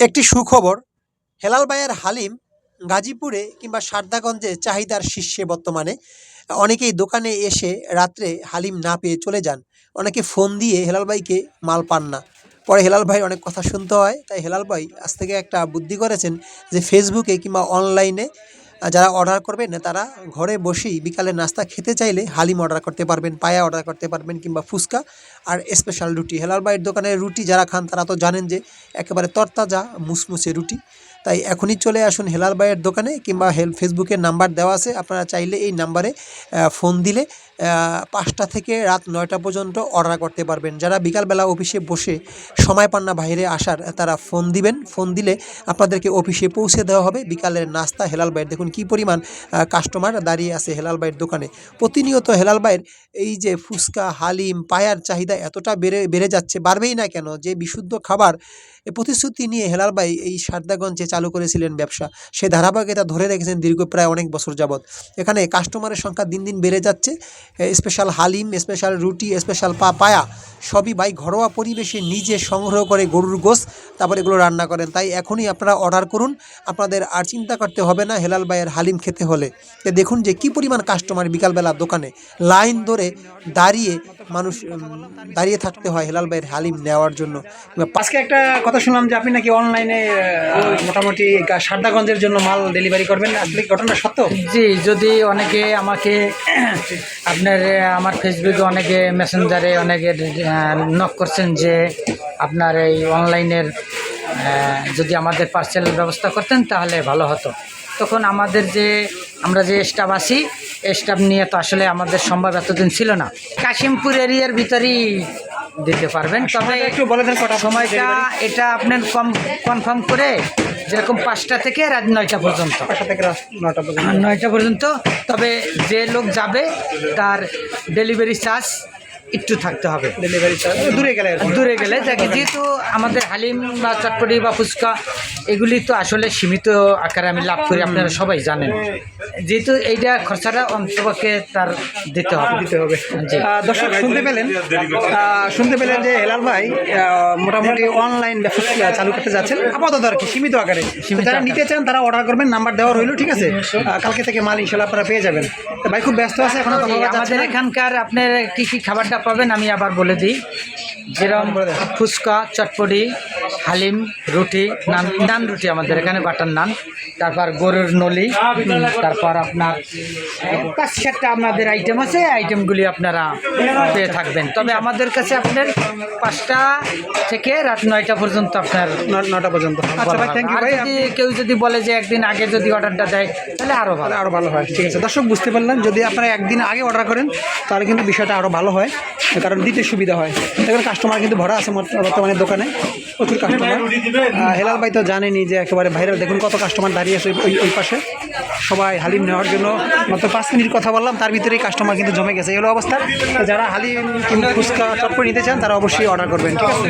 একটি সুখবর, হেলাল বায়ার হালিম গাজীপুরে কিংবা সারদাগঞ্জে চাহিদার শীর্ষে বর্তমানে। অনেকেই দোকানে এসে রাত্রে হালিম না পেয়ে চলে যান। অনেকে ফোন দিয়ে হেলাল ভাইকে মাল পান না। পরে হেলাল ভাই অনেক কথা শুনতে হয়, তাই হেলাল ভাই আজ থেকে একটা বুদ্ধি করেছেন যে ফেসবুকে কিংবা অনলাইনে যারা অর্ডার করবেন, তারা ঘরে বসেই বিকালে নাস্তা খেতে চাইলে হালিম অর্ডার করতে পারবেন, পায়া অর্ডার করতে পারবেন কিংবা ফুচকা আর স্পেশাল রুটি। হেলাল বাইয়ের দোকানের রুটি যারা খান, তারা তো জানেন যে একেবারে তরতাজা, মুসমুসে রুটি। তাই এখনই চলে আসুন হেলাল বাইয়ের দোকানে কিংবা হেল ফেসবুকের নাম্বার দেওয়া আছে। আপনারা চাইলে এই নাম্বারে ফোন দিলে পাঁচটা থেকে রাত নয়টা পর্যন্ত অর্ডার করতে পারবেন। যারা বিকালবেলা অফিসে বসে সময় পান না বাইরে আসার, তারা ফোন দিবেন। ফোন দিলে আপনাদেরকে অফিসে পৌঁছে দেওয়া হবে। বিকালের নাস্তা হেলাল ভাইয়ের। দেখুন কী পরিমাণ কাস্টমার দাঁড়িয়ে আছে হেলাল ভাইয়ের দোকানে। প্রতিনিয়ত হেলাল ভাইয়ের এই যে ফুচকা, হালিম, পায়ার চাহিদা এতটা বেড়ে বেড়ে যাচ্ছে, বাড়বেই না কেন? যে বিশুদ্ধ খাবার প্রতিশ্রুতি নিয়ে হেলাল ভাই এই সারদাগঞ্জে চালু করেছিলেন ব্যবসা। সেই ধারাবাহিকতা ধরে রেখেছেন দীর্ঘ প্রায় অনেক বছর যাবৎ। এখানে কাস্টমারের সংখ্যা দিন দিন বেড়ে যাচ্ছে। স্পেশাল হালিম স্পেশাল রুটি স্পেশাল পা পায়া সবই ভাই ঘরোয়া পরিবেশে নিজে সংগ্রহ করে গরুর গোস তারপর এগুলো রান্না করেন। তাই এখনই আপনারা অর্ডার করুন। আপনাদের আর চিন্তা করতে হবে না হেলাল ভাইয়ের হালিম খেতে হলে। তো দেখুন যে কি পরিমাণ কাস্টমার বিকালবেলা দোকানে। লাইন ধরে দাঁড়িয়ে মানুষ দাঁড়িয়ে থাকতে হয় হেলাল ভাইয়ের হালিম নেওয়ার জন্য। আজকে একটা কথা শুনলাম যে আপনি নাকি অনলাইনে মোটামুটি সারদাগঞ্জের জন্য মাল ডেলিভারি করবেন। আসলে ঘটনা সত্য? জি যদি অনেকে আমাকে আপনার আমার ফেসবুকে অনেকে মেসেঞ্জারে অনেকে নক করছেন যে আপনার এই অনলাইনের যদি আমাদের পার্সেলের ব্যবস্থা করতেন তাহলে ভালো হতো। তখন আমাদের যে আমরা যে স্টাফ আছি স্টাফ নিয়ে তো আসলে আমাদের সম্ভব এতদিন ছিল না। কাশিমপুর এরিয়ার ভিতরেই দিতে পারবেন। তবে একটু বলে দেন কটা সময়টা এটা আপনার কম কনফার্ম করে যেরকম পাঁচটা থেকে রাত নয়টা পর্যন্ত। পাঁচটা থেকে রাত নটা পর্যন্ত। নয়টা পর্যন্ত। তবে যে লোক যাবে তার ডেলিভারি চার্জ একটু থাকতে হবে। ডেলিভারি চার্জ দূরে গেলে দূরে গেলে দেখি যেহেতু আমাদের হালিম বা চটপটি বা ফুচকা এগুলি তো আসলে সীমিত আকারে আমি লাভ করি আপনারা সবাই জানেন। যেহেতু এইটা খরচাটা অন্তপক্ষে তার দিতে হবে। দিতে হবে। দর্শক শুনতে পেলেন? শুনতে পেলেন যে হেলাল ভাই মোটামুটি অনলাইন ব্যবসা চালু করতে যাচ্ছেন। আপাতত আর কি সীমিত আকারে। যারা নিতে চান তারা অর্ডার করবেন নাম্বার দেওয়া রইল ঠিক আছে? কালকে থেকে মাল ইনশাল্লাহ আপনারা পেয়ে যাবেন। ভাই খুব ব্যস্ত আছে এখন আমাদের এখানকার আপনার কি কি খাবারটা পাবেন আমি আবার বলে দিই। যেরকম ফুচকা চটপটি হালিম রুটি নান নান রুটি আমাদের এখানে বাটার নান। তারপর গরুর নলি তারপর আপনার পাঁচ সাতটা আপনাদের আইটেম আছে আইটেমগুলি আপনারা পেয়ে থাকবেন। তবে আমাদের কাছে আপনার পাঁচটা থেকে রাত নয়টা পর্যন্ত আপনার নটা পর্যন্ত। আচ্ছা যদি কেউ যদি বলে যে একদিন আগে যদি অর্ডারটা দেয় তাহলে আরও ভালো। আরও ভালো হয়। ঠিক আছে। দর্শক বুঝতে পারলেন। যদি আপনারা একদিন আগে অর্ডার করেন তাহলে কিন্তু বিষয়টা আরও ভালো হয়। কারণ দিতে সুবিধা হয়। এখন কাস্টমার কিন্তু ভরা আছে বর্তমানে দোকানে। প্রচুর কাস্টমার হেলাল ভাই তো জানেনি যে একেবারে ভাইরাল। দেখুন কত কাস্টমার দাঁড়িয়ে আছে ওই ওই পাশে। সবাই হালিম নেওয়ার জন্য মাত্র পাঁচ মিনিট কথা বললাম। তার ভিতরেই কাস্টমার কিন্তু জমে গেছে। এই হলো অবস্থা। যারা হালিম কিংবা ফুচকা চটপট নিতে চান তারা অবশ্যই অর্ডার করবেন ঠিক আছে?